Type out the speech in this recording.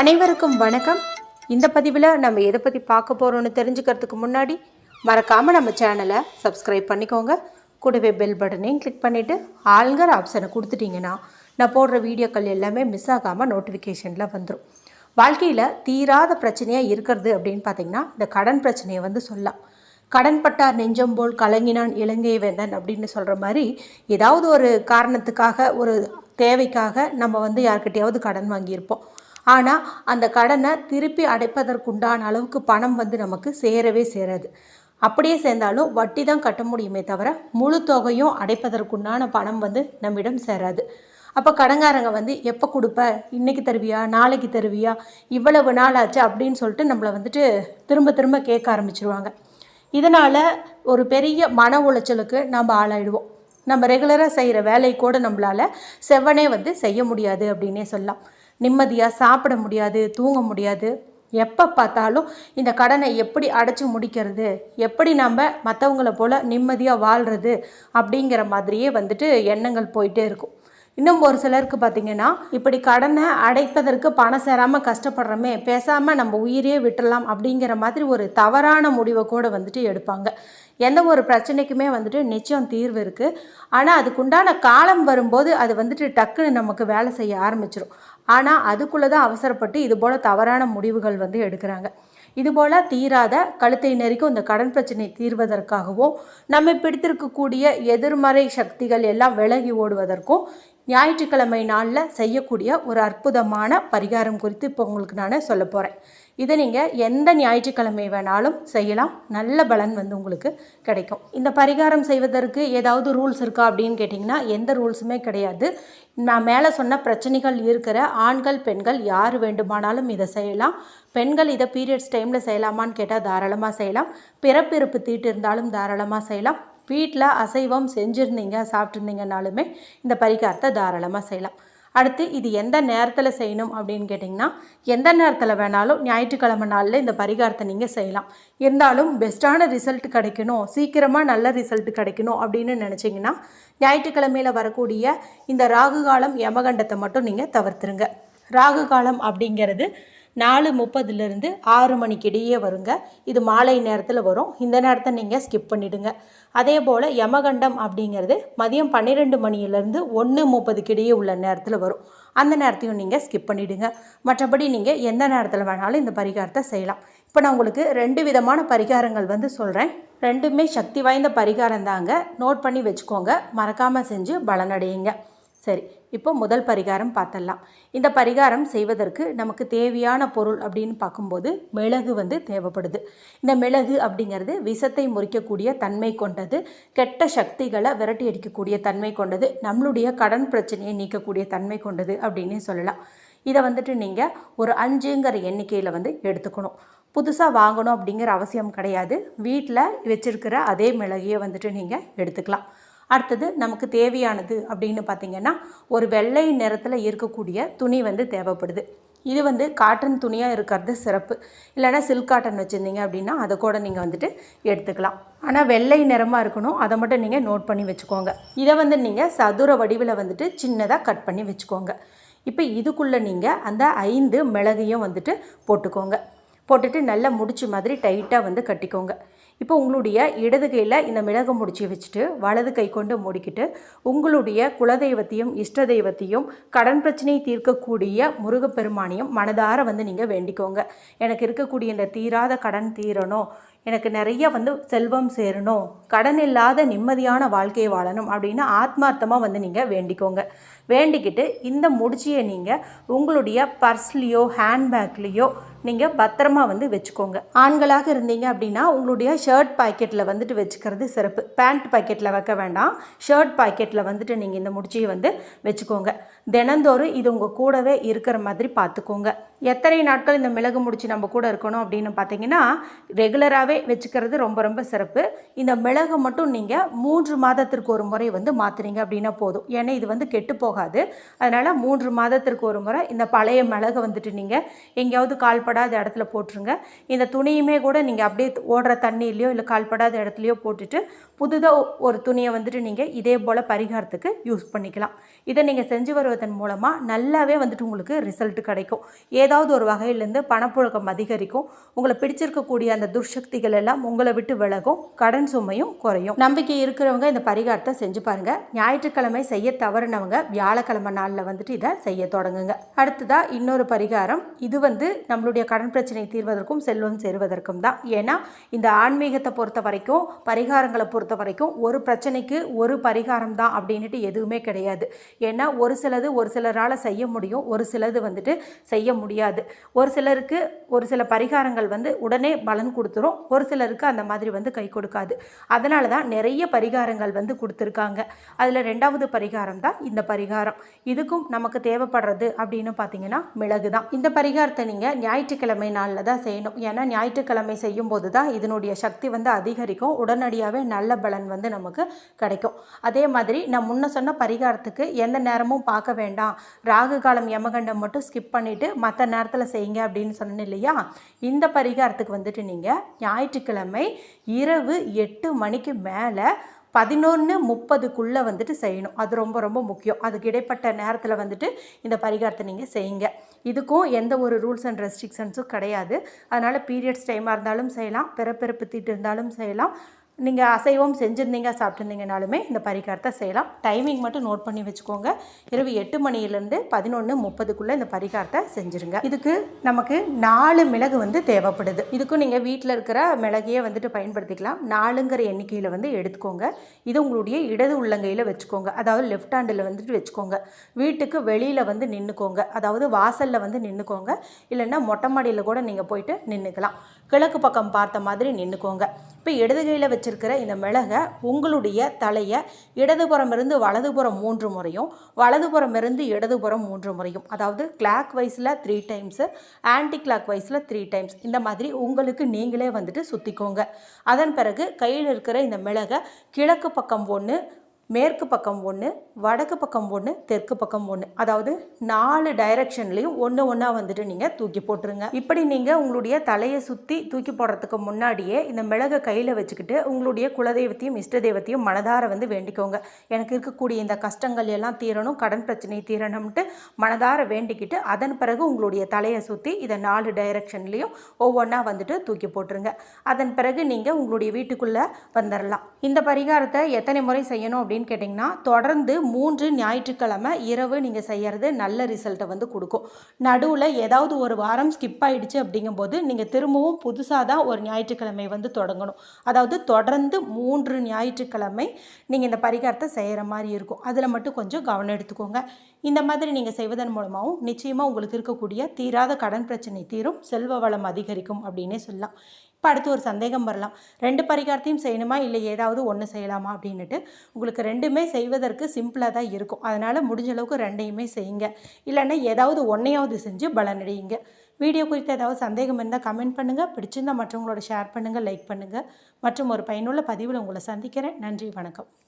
அனைவருக்கும் வணக்கம். இந்த பதிவில் நம்ம எதை பற்றி பார்க்க போகிறோம்னு தெரிஞ்சுக்கிறதுக்கு முன்னாடி மறக்காமல் நம்ம சேனலை சப்ஸ்கிரைப் பண்ணிக்கோங்க. கூடவே பெல் பட்டனையும் கிளிக் பண்ணிவிட்டு ஆளுங்கிற ஆப்ஷனை கொடுத்துட்டிங்கன்னா நான் போடுற வீடியோக்கள் எல்லாமே மிஸ் ஆகாமல் நோட்டிஃபிகேஷனில் வந்துடும் வாழ்க்கையில் தீராத பிரச்சனையாக இருக்கிறது அப்படின்னு பார்த்தீங்கன்னா இந்த கடன் பிரச்சனையை வந்து சொல்லலாம். கடன்பட்டார் நெஞ்சம் போல் கலங்கினான் இலங்கை வேந்தன் அப்படின்னு சொல்கிற மாதிரி ஏதாவது ஒரு காரணத்துக்காக ஒரு தேவைக்காக நம்ம வந்து யார்கிட்டையாவது கடன் வாங்கியிருப்போம். ஆனால் அந்த கடனை திருப்பி அடைப்பதற்குண்டான அளவுக்கு பணம் வந்து நமக்கு சேரவே சேராது. அப்படியே சேர்ந்தாலும் வட்டி தான் கட்ட முடியுமே தவிர முழு தொகையும் அடைப்பதற்குண்டான பணம் வந்து நம்மிடம் சேராது. அப்போ கடங்காரங்க வந்து எப்போ கொடுப்ப? இன்றைக்கி தருவியா? நாளைக்கு தருவியா? இவ்வளவு நாள் ஆச்சு அப்படின்னு சொல்லிட்டு நம்மளை வந்துட்டு திரும்ப திரும்ப கேட்க ஆரம்பிச்சிருவாங்க. இதனால் ஒரு பெரிய மன உளைச்சலுக்கு நம்ம ஆளாயிடுவோம். நம்ம ரெகுலராக செய்கிற வேலை கூட நம்மளால் செவ்வனே வந்து செய்ய முடியாது அப்படின்னே சொல்லலாம். நிம்மதியாக சாப்பிட முடியாது தூங்க முடியாது. எப்போ பார்த்தாலும் இந்த கடனை எப்படி அடைச்சி முடிக்கிறது? எப்படி நம்ம மற்றவங்கள போல் நிம்மதியாக வாழ்கிறது அப்படிங்கிற மாதிரியே வந்துட்டு எண்ணங்கள் போயிட்டே இருக்கும். இன்னும் ஒரு சிலருக்கு பார்த்திங்கன்னா இப்படி கடனை அடைப்பதற்கு பணம் சேராமல் கஷ்டப்படுறோமே பேசாமல் நம்ம உயிரையே விட்டுடலாம் அப்படிங்கிற மாதிரி ஒரு தவறான முடிவை கூட வந்துட்டு எடுப்பாங்க. எந்த ஒரு பிரச்சனைக்குமே வந்துட்டு நிச்சயம் தீர்வு இருக்குது ஆனால் அதுக்குண்டான காலம் வரும்போது அது வந்துட்டு டக்குன்னு நமக்கு வேலை செய்ய ஆரம்பிச்சிடும் ஆனால் அதுக்குள்ளே தான் அவசரப்பட்டு இது போல் தவறான முடிவுகள் வந்து எடுக்கிறாங்க. இதுபோல் தீராத கழுத்தை நெறிக்கும் இந்த கடன் பிரச்சனை தீர்வதற்காகவும் நம்மை பிடித்திருக்கக்கூடிய எதிர்மறை சக்திகள் எல்லாம் விலகி ஓடுவதற்கும் ஞாயிற்றுக்கிழமை நாளில் செய்யக்கூடிய ஒரு அற்புதமான பரிகாரம் குறித்து இப்போ உங்களுக்கு நான் சொல்ல போகிறேன் இதை நீங்கள் எந்த ஞாயிற்றுக்கிழமை வேணாலும் செய்யலாம். நல்ல பலன் வந்து உங்களுக்கு கிடைக்கும். இந்த பரிகாரம் செய்வதற்கு ஏதாவது ரூல்ஸ் இருக்கா அப்படின்னு கேட்டிங்கன்னா எந்த ரூல்ஸுமே கிடையாது. நான் மேலே சொன்ன பிரச்சனைகள் இருக்கிற ஆண்கள் பெண்கள் யார் வேண்டுமானாலும் இதை செய்யலாம். பெண்கள் இதை பீரியட்ஸ் டைமில் செய்யலாமான்னு கேட்டால் தாராளமாக செய்யலாம். பிறப்பிறப்பு தீட்டு இருந்தாலும் தாராளமாக செய்யலாம். வீட்டில் அசைவம் செஞ்சுருந்தீங்க சாப்பிட்ருந்தீங்கனாலுமே இந்த பரிகாரத்தை தாராளமாக செய்யலாம். அடுத்து இது எந்த நேரத்தில் செய்யணும் அப்படின்னு கேட்டிங்கன்னா எந்த நேரத்தில் வேணாலும் ஞாயிற்றுக்கிழமை நாளில் இந்த பரிகாரத்தை நீங்கள் செய்யலாம். இருந்தாலும் பெஸ்ட்டான ரிசல்ட் கிடைக்கணும் சீக்கிரமாக நல்ல ரிசல்ட் கிடைக்கணும் அப்படின்னு நினச்சிங்கன்னா ஞாயிற்றுக்கிழமையில் வரக்கூடிய இந்த ராகு காலம் யமகண்டத்தை மட்டும் நீங்கள் தவிர்த்துருங்க. ராகு காலம் அப்படிங்கிறது நாலு முப்பதுலேருந்து ஆறு மணிக்கு இடையே வருங்க. இது மாலை நேரத்தில் வரும். இந்த நேரத்தை நீங்கள் ஸ்கிப் பண்ணிவிடுங்க அதே போல் யமகண்டம் அப்படிங்கிறது மதியம் பன்னிரெண்டு மணியிலேருந்து ஒன்று முப்பதுக்கு இடையே உள்ள நேரத்தில் வரும். அந்த நேரத்தையும் நீங்கள் ஸ்கிப் பண்ணிவிடுங்க மற்றபடி நீங்கள் எந்த நேரத்தில் வேணாலும் இந்த பரிகாரத்தை செய்யலாம். இப்போ நான் உங்களுக்கு ரெண்டு விதமான பரிகாரங்கள் வந்து சொல்கிறேன் ரெண்டுமே சக்தி வாய்ந்த பரிகாரம் தாங்க நோட் பண்ணி வச்சுக்கோங்க. மறக்காமல் செஞ்சு பலனடையுங்க. சரி இப்போ முதல் பரிகாரம் பார்த்தலாம் இந்த பரிகாரம் செய்வதற்கு நமக்கு தேவையான பொருள் அப்படின்னு பார்க்கும்போது மிளகு வந்து தேவைப்படுது. இந்த மிளகு அப்படிங்கிறது விஷத்தை முறிக்கக்கூடிய தன்மை கொண்டது கெட்ட சக்திகளை விரட்டி அடிக்கக்கூடிய தன்மை கொண்டது நம்மளுடைய கடன் பிரச்சனையை நீக்கக்கூடிய தன்மை கொண்டது அப்படின்னு சொல்லலாம். இதை வந்துட்டு நீங்கள் ஒரு அஞ்சுங்கிற எண்ணிக்கையில் வந்து எடுத்துக்கணும். புதுசாக வாங்கணும் அப்படிங்கிற அவசியம் கிடையாது. வீட்டில் வச்சுருக்கிற அதே மிளகையை வந்துட்டு நீங்கள் எடுத்துக்கலாம். அடுத்தது நமக்கு தேவையானது அப்படின்னு பார்த்திங்கன்னா ஒரு வெள்ளை நிறத்தில் இருக்கக்கூடிய துணி வந்து தேவைப்படுது. இது வந்து காட்டன் துணியாக இருக்கிறது சிறப்பு. இல்லைனா சில்க் காட்டன் வச்சுருந்தீங்க அப்படின்னா அதை கூட நீங்கள் வந்துட்டு எடுத்துக்கலாம். ஆனால் வெள்ளை நிறமாக இருக்கணும். அதை மட்டும் நீங்கள் நோட் பண்ணி வச்சுக்கோங்க. இதை வந்து நீங்கள் சதுர வடிவில் வந்துட்டு சின்னதாக கட் பண்ணி வச்சுக்கோங்க. இப்போ இதுக்குள்ளே நீங்கள் அந்த ஐந்து மிளகையும் வந்துட்டு போட்டுக்கோங்க. போட்டுட்டு நல்லா முடிச்சு மாதிரி டைட்டாக வந்து கட்டிக்கோங்க. இப்போ உங்களுடைய இடது கையில் இந்த மிளகு முடிச்சு வச்சுட்டு வலது கை கொண்டு முடிக்கிட்டு உங்களுடைய குலதெய்வத்தையும் இஷ்ட தெய்வத்தையும் கடன் பிரச்சனையை தீர்க்கக்கூடிய முருகப்பெருமானையும் மனதார வந்து நீங்கள் வேண்டிக்கோங்க. எனக்கு இருக்கக்கூடிய இந்த தீராத கடன் தீரணும். எனக்கு நிறைய வந்து செல்வம் சேரணும் கடன் இல்லாத நிம்மதியான வாழ்க்கையை வாழணும் அப்படின்னு ஆத்மார்த்தமாக வந்து நீங்கள் வேண்டிக்கோங்க. வேண்டிக்கிட்டு இந்த முடிச்சியை நீங்கள் உங்களுடைய பர்ஸ்லேயோ ஹேண்ட்பேக்லேயோ நீங்கள் பத்திரமா வந்து வச்சுக்கோங்க. ஆண்களாக இருந்தீங்க அப்படின்னா உங்களுடைய ஷர்ட் பாக்கெட்டில் வந்துட்டு வச்சுக்கிறது சிறப்பு. பேண்ட் பாக்கெட்டில் வைக்க வேண்டாம். ஷர்ட் பாக்கெட்டில் வந்துட்டு நீங்கள் இந்த முடிச்சியை வந்து வச்சுக்கோங்க. தினந்தோறும் இது உங்கள் கூடவே இருக்கிற மாதிரி பார்த்துக்கோங்க. எத்தனை நாட்கள் இந்த மிளகு முடிச்சு நம்ம கூட இருக்கணும் அப்படின்னு பார்த்தீங்கன்னா ரெகுலராகவே வச்சுக்கிறது ரொம்ப ரொம்ப சிறப்பு. இந்த மிளகு மட்டும் நீங்கள் மூன்று மாதத்திற்கு ஒரு முறை வந்து மாற்றுறீங்க அப்படின்னா போதும். ஏன்னா இது வந்து கெட்டு போகாது. அதனால் மூன்று மாதத்திற்கு ஒரு முறை இந்த பழைய மிளகை வந்துட்டு நீங்கள் எங்கேயாவது கால்படாத இடத்துல போட்டுருங்க. இந்த துணியுமே கூட நீங்கள் அப்படியே ஓடுற தண்ணியிலையோ இல்லை கால்படாத இடத்துலையோ போட்டுட்டு புதுதாக ஒரு துணியை வந்துட்டு நீங்கள் இதே போல் பரிகாரத்துக்கு யூஸ் பண்ணிக்கலாம். இதை நீங்கள் செஞ்சு வருவதன் மூலமாக நல்லாவே வந்துட்டு உங்களுக்கு ரிசல்ட் கிடைக்கும். ஏதாவது ஒரு வகையிலேருந்து பணப்புழக்கம் அதிகரிக்கும். உங்களை பிடிச்சிருக்கக்கூடிய அந்த துர்சக்திகள் எல்லாம் உங்களை விட்டு விலகும் கடன் சுமையும் குறையும். நம்பிக்கை இருக்கிறவங்க இந்த பரிகாரத்தை செஞ்சு பாருங்க. ஞாயிற்றுக்கிழமை செய்ய தவறுனவங்க வியாழக்கிழமை நாளில் வந்துட்டு இதை செய்ய தொடங்குங்க. அடுத்ததா இன்னொரு பரிகாரம். இது வந்து நம்மளுடைய கடன் பிரச்சனை தீர்வதற்கும் செல்வம் சேருவதற்கும் தான். ஏன்னா இந்த ஆன்மீகத்தை பொறுத்த வரைக்கும் பரிகாரங்களை பொறுத்த வரைக்கும் ஒரு பிரச்சனைக்கு ஒரு பரிகாரம் தான் அப்படின்ட்டு எதுவுமே கிடையாது. ஏன்னா ஒரு சிலது ஒரு சிலரால் செய்ய முடியும் ஒரு சிலது வந்துட்டு செய்ய முடியாது. ஒரு சிலருக்கு ஒரு சில பரிகாரங்கள் வந்து உடனே பலன் கொடுத்துரும் ஒரு சிலருக்கு அந்த மாதிரி வந்து கை கொடுக்காது. அதனால தான் நிறைய பரிகாரங்கள் வந்து கொடுத்துருக்காங்க. அதில் ரெண்டாவது பரிகாரம் தான் இந்த பரிகாரம். இதுக்கும் நமக்கு தேவைப்படுறது அப்படின்னு பார்த்தீங்கன்னா மிளகு தான். இந்த பரிகாரத்தை நீங்கள் ஞாயிற்றுக்கிழமை நாளில் தான் செய்யணும். ஏன்னா ஞாயிற்றுக்கிழமை செய்யும்போது தான் இதனுடைய சக்தி வந்து அதிகரிக்கும். உடனடியாகவே நல்ல பலன் வந்து நமக்கு கிடைக்கும். அதே மாதிரி நான் முன்ன சொன்ன பரிகாரத்துக்கு எந்த நேரமும் பார்க்க வேண்டாம். ராகு காலம் யமகண்டம் மட்டும் ஸ்கிப் பண்ணிவிட்டு மற்ற நேரத்தில் செய்யுங்க அப்படின்னு சொன்னேன் இல்லையா? இந்த பரிகாரத்துக்கு வந்துட்டு நீங்கள் ஞாயிற்றுக்கிழமை இரவு எட்டு மணிக்கு மேலே பதினொன்று முப்பதுக்குள்ளே வந்துட்டு செய்யணும். அது ரொம்ப ரொம்ப முக்கியம். அதுக்கு இடைப்பட்ட நேரத்தில் வந்துட்டு இந்த பரிகாரத்தை நீங்கள் செய்யுங்க. இதுக்கும் எந்த ஒரு ரூல்ஸ் அண்ட் ரெஸ்ட்ரிக்ஷன்ஸும் கிடையாது. அதனால் பீரியட்ஸ் டைமாக இருந்தாலும் செய்யலாம். பிறப்பிறப்பு தீட்டு இருந்தாலும் செய்யலாம். நீங்கள் அசைவம் செஞ்சுருந்தீங்க சாப்பிட்ருந்தீங்கனாலுமே இந்த பரிகாரத்தை செய்யலாம். டைமிங் மட்டும் நோட் பண்ணி வச்சுக்கோங்க. இரவு எட்டு மணிலேருந்து பதினொன்று முப்பதுக்குள்ளே இந்த பரிகாரத்தை செஞ்சுருங்க. இதுக்கு நமக்கு நாலு மிளகு வந்து தேவைப்படுது. இதுக்கும் நீங்கள் வீட்டில் இருக்கிற மிளகையே வந்துட்டு பயன்படுத்திக்கலாம். நாலுங்கிற எண்ணிக்கையில் வந்து எடுத்துக்கோங்க. இது உங்களுடைய இடது உள்ளங்கையில் வச்சுக்கோங்க. அதாவது லெஃப்ட் ஹேண்டில் வந்துட்டு வச்சுக்கோங்க. வீட்டுக்கு வெளியில் வந்து நின்றுக்கோங்க அதாவது வாசலில் வந்து நின்றுக்கோங்க இல்லைன்னா மொட்டை மாடியில் கூட நீங்கள் போயிட்டு நின்றுக்கலாம் கிழக்கு பக்கம் பார்த்த மாதிரி நின்றுக்கோங்க இப்போ இடது கையில் வச்சுருக்கிற இந்த மிளகை உங்களுடைய தலையை இடதுபுறமிருந்து வலதுபுறம் மூன்று முறையும் வலதுபுறமிருந்து இடதுபுறம் மூன்று முறையும். அதாவது கிளாக் வைஸில் த்ரீ டைம்ஸு ஆன்டி கிளாக் வைஸில் த்ரீ டைம்ஸ் இந்த மாதிரி உங்களுக்கு நீங்களே வந்துட்டு சுற்றிக்கோங்க அதன் பிறகு கையில் இருக்கிற இந்த மிளகை கிழக்கு பக்கம் ஒன்று மேற்கு பக்கம் ஒன்று வடக்கு பக்கம் ஒன்று தெற்கு பக்கம் ஒன்று அதாவது நாலு டைரக்ஷன்லேயும் ஒன்று ஒன்றா வந்துட்டு நீங்கள் தூக்கி போட்டுருங்க. இப்படி நீங்கள் உங்களுடைய தலையை சுற்றி தூக்கி போடுறதுக்கு முன்னாடியே இந்த மிளகை கையில் வச்சுக்கிட்டு உங்களுடைய குலதெய்வத்தையும் இஷ்ட தெய்வத்தையும் மனதார வந்து வேண்டிக்கோங்க. எனக்கு இருக்கக்கூடிய இந்த கஷ்டங்கள் எல்லாம் தீரணும் கடன் பிரச்சனை தீரணும்ட்டு மனதார வேண்டிக்கிட்டு அதன் பிறகு உங்களுடைய தலையை சுற்றி இதை நாலு டைரக்ஷன்லேயும் ஒவ்வொன்றா வந்துட்டு தூக்கி போட்டுருங்க. அதன் பிறகு நீங்கள் உங்களுடைய வீட்டுக்குள்ளே வந்துடலாம் இந்த பரிகாரத்தை எத்தனை முறை செய்யணும் அப்படின்னு கேட்டிங்கன்னா தொடர்ந்து மூன்று ஞாயிற்றுக்கிழமை இரவு நீங்கள் செய்கிறது நல்ல ரிசல்ட்டை வந்து கொடுக்கும். நடுவில் ஏதாவது ஒரு வாரம் ஸ்கிப் ஆகிடுச்சு அப்படிங்கும்போது நீங்கள் திரும்பவும் புதுசாக தான் ஒரு ஞாயிற்றுக்கிழமை வந்து தொடங்கணும். அதாவது தொடர்ந்து மூன்று ஞாயிற்றுக்கிழமை நீங்கள் இந்த பரிகாரத்தை செய்கிற மாதிரி இருக்கும். அதில் மட்டும் கொஞ்சம் கவனம் எடுத்துக்கோங்க. இந்த மாதிரி நீங்கள் செய்வதன் மூலமாகவும் நிச்சயமாக உங்களுக்கு இருக்கக்கூடிய தீராத கடன் பிரச்சனை தீரும் செல்வ வளம் அதிகரிக்கும் அப்படின்னே சொல்லலாம். இப்போ அடுத்து ஒரு சந்தேகம் வரலாம். ரெண்டு பரிகாரத்தையும் செய்யணுமா? இல்லை ஏதாவது ஒன்று செய்யலாமா? அப்படின்னுட்டு உங்களுக்கு ரெண்டுமே செய்வதற்கு சிம்பிளாக தான் இருக்கும். அதனால் முடிஞ்ச அளவுக்கு ரெண்டையுமே செய்யுங்க. இல்லைன்னா ஏதாவது ஒன்றையாவது செஞ்சு பலனடையுங்க வீடியோ குறித்து ஏதாவது சந்தேகம் இருந்தால் கமெண்ட் பண்ணுங்கள் பிடிச்சிருந்தால் மற்றவங்களோட ஷேர் பண்ணுங்கள் லைக் பண்ணுங்கள் மற்றும் ஒரு பயனுள்ள பதிவில் உங்களை சந்திக்கிறேன். நன்றி வணக்கம்.